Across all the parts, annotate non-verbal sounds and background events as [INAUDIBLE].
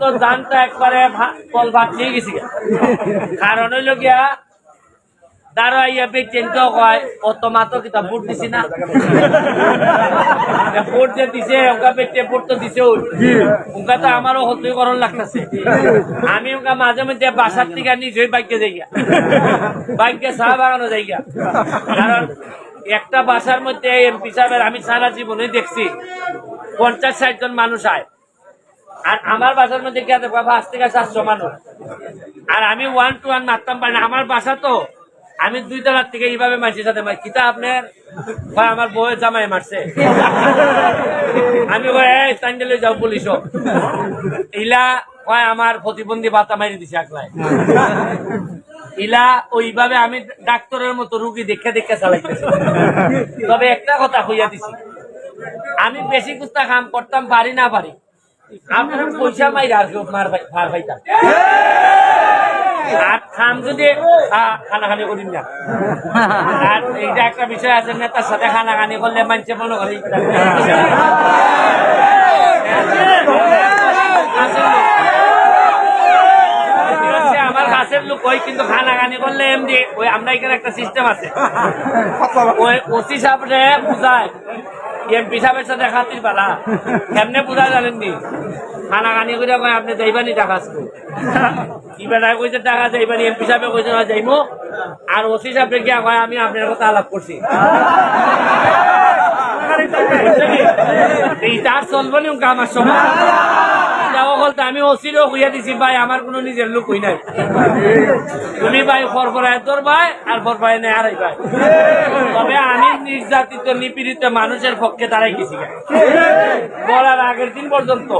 তো জানটা একবারে কল ভাত নিয়ে গেছি। কারণ হইল গিয়া দাঁড়া বেচেন তো কয় মাত্র কিতা ভোট দিছি না। ভোট যে দিছে ওকা বেচে ভোট তো দিছে ওই। ওকা তো আমারও হতই লাগতেছে। আমি ওকা মাঝে মাঝে বাসার থেকে নিচে বাইকে যাই গিয়া বাইকে চা বাগানো যাই কারণ একটা বাসার মধ্যে এমপি সাহেবের আমি সারা জীবনে দেখছি পঞ্চাশ ষাট জন মানুষ আয়। আর আমার বাসার মধ্যে কে দেখো পাঁচ থেকে সাতশো মানুষ। আর আমি ওয়ান টু ওয়ান মারতাম পারি না আমার বাসা তো, আমি দুই তলার থেকে এইভাবে মারছি, সাথে মার কিতা আপনার? কয় আমার বউয়ের জামাই মারছে। আমি স্যান্ডেলে যাও পুলিশ ইলা কয় আমার প্রতিবন্ধী বাতা মারি দিছে একলাই। ইলা, ওইভাবে আমি ডাক্তারের মতো রুগী দেখে দেখে চালাইতেছি। তবে একটা কথা কইয়া দিছি। আমি বেশি কুস্তা কাম করতাম, পারি না পারি। আপনার পয়সা মাইরা আর কেউ মার মার পাইতাম আর খাম যদি খানাখানি করিম না। আর এইটা একটা বিষয় আছে নেতার সাথে খানাখানি করলে মানুষে মনে করে কাছের লোক ওই কিন্তু খানাখানি করলে এমনি ওই আমরা এখানে একটা সিস্টেম আছে? [LAUGHS] ওই ওসি সাহেবরে বুঝায়। এমপি সাহেবের সাথে খাতির পালা। কেমনে বুঝায় জানেননি? খানাখানি করে কয় আপনি যাইবানি টাকা আসব কি বেটায় কইছে টাকা যাইবানি এমপি সাহেবে কইছে না যাইমো আর ওসি সাহেবরে গিয়া কয় আমি আপনার কথা আলাপ করছি। আর চলবো নি আমার সময় আমি দিছি কোনো লোক নাই। তুমি নির্যাতিত, নিপীড়িত মানুষের পক্ষে দাঁড়াই গেছি। বলার আগের দিন পর্যন্ত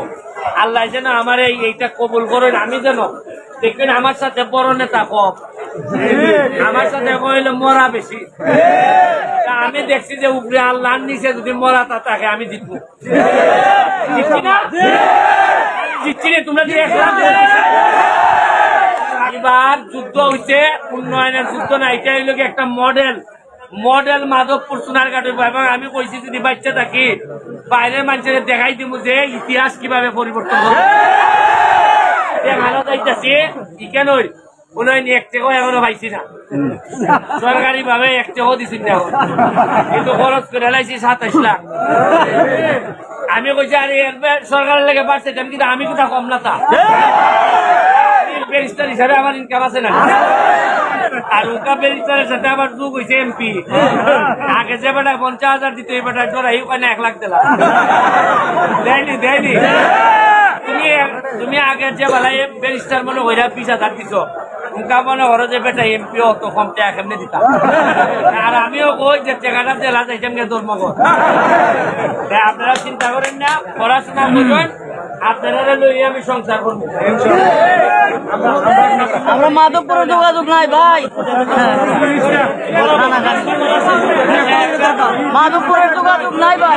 আল্লাহ যেন আমার এই এইটা কবুল করেন, আমি যেন দেখবেন আমার সাথে বড় নেতা কম। আমার সাথে কইলে মরা বেশি। আমি দেখছি যে উপরে আল্লাহর নিচে যদি মরা তা থাকে, আমি জিতবো। না জিতছি রে তোমরা এবার যুদ্ধ হইছে, উন্নয়নের যুদ্ধ না এটা হইল কি একটা মডেল মডেল মাধবপুর সোনার হইবো। এবং আমি কইছি, যদি বাচ্চা থাকি, বাইরের মানুষের দেখাই দিব যে ইতিহাস কীভাবে পরিবর্তন হবে ভালো যাইতেছে কেন এক টাকাও এখনও পাইছি না। সরকারি ভাবে এক টাকাও দিছি না। কিন্তু খরচ করে লাইছি সাতাইশ লাখ। আমি কইছি আরে সরকারের লেগে পারছে কিন্তু আমি কোথা কম না তা? ব্যারিস্টার হিসাবে আমার ইনকাম আছে না। আর উকা ব্যারিস্টারের সাথে আমার যোগ হয়েছে এমপি আগে যে বেটা পঞ্চাশ হাজার দিতে এই বেটা ডরাই ওখানে এক লাখ দিলাম। দেয়নি দেয়নি। তুমি তুমি আগে যে বেলা ব্যারিস্টার মনে হইরা বিশ হাজার দিছ। উনকা মনে করো যে বেটা এমপি অত কম টাকা কেমনে দিতাম। আর আমিও কই যে টাকাটা দেলা যাইতাম গে ধর্মগর তাই আপনারা চিন্তা করেন না পড়াশোনা করবেন আপনারা লইয়ে আমি সংসার করব। আমরা মাধবপুরে যোগাযোগ নাই ভাই। মাধবপুরের যোগাযোগ নাই ভাই।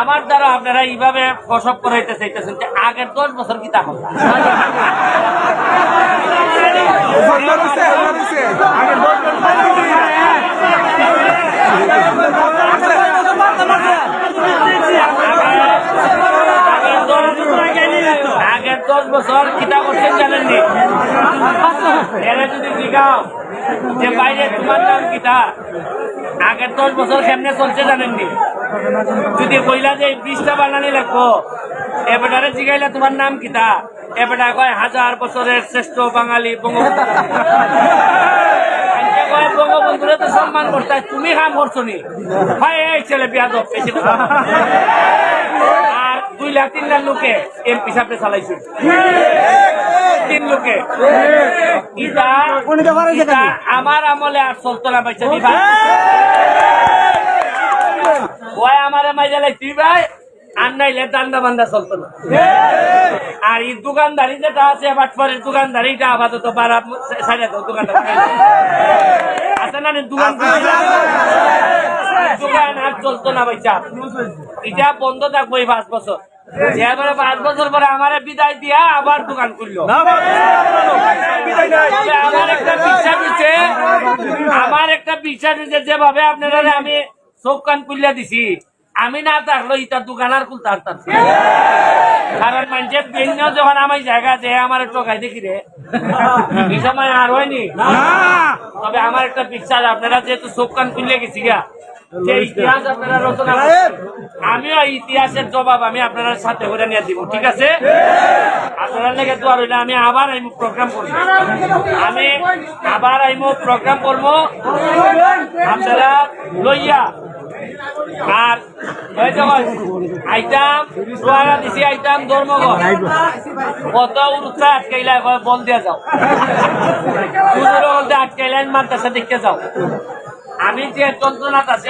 আমার দ্বারা আপনারা এইভাবে প্রসব করাইতে চাইতেছেন যে আগের দশ বছর কি তা আগের দশ বছর যদি যে আগের দশ বছর কেমনে চলছে জানেননি যদি কইলা যে বিশটা বানানি লাগবো এবারে জিগাইলা তোমার নাম কিতা? এবারে কয় হাজার বছরের শ্রেষ্ঠ বাঙালি কয় বঙ্গবন্ধুরে তো সম্মান করতে তুমি কাম করছ নি? ভাই এই ছেলে বিয়া দপ বেশি কথা বলে। আর দুই লাখ তিন লাখ লোকে এমপি সাহেব চালাইছে। তিন লোকে। আমার আমলে আর চলতো না ভাই ওই আমার মাইজা তুই ভাই আর নাইলে দান্দা বান্দা চলতো না। আর এই দোকানদারি যেটা আছে বাটপারের দোকানদারিটা আপাতত বাড়া সাইডে তো দোকানটা আছে না দোকান? দোকান আর চলতো না ভাই চাপ। এটা বন্ধ থাকব এই পাঁচ বছর। এবারে পাঁচ বছর পরে আমার বিদায় দিয়া আবার দোকান খুললো। আমার একটা বিশ্বাস দিচ্ছে আমার একটা বিশ্বাস দিচ্ছে যেভাবে আপনারা আমি চোখ কান কুলিয়া দিছি। আমি না থাকল ইটার দোকান আর খুলতে পারতাম। কারণ মানুষের বিভিন্ন যখন আমার জায়গা যে আমার টোকাই দেখি রে। এই সময় আর হয়নি? তবে আমার একটা বিশ্বাস আপনারা যেহেতু চোখ কান খুলে গেছি গা ইতিহাস আপনারা রচনা আমিও ইতিহাসের জবাব আমি আপনার সাথে করে নিয়ে দিব ঠিক আছে? আপনারা লেগে আমি আবার আইমু প্রোগ্রাম করব। আমি আবার আইমু প্রোগ্রাম করব। আপনারা লইয়া আর যখন আইটাম দিছি আইটাম, ধর্মঘট। কত উৎসাহ আটকাইলা বল দিয়া যাও। বলতে আটকাইলেন মাদ্রাসা দেখতে যাও। আমি যে যন্ত্রণা আছে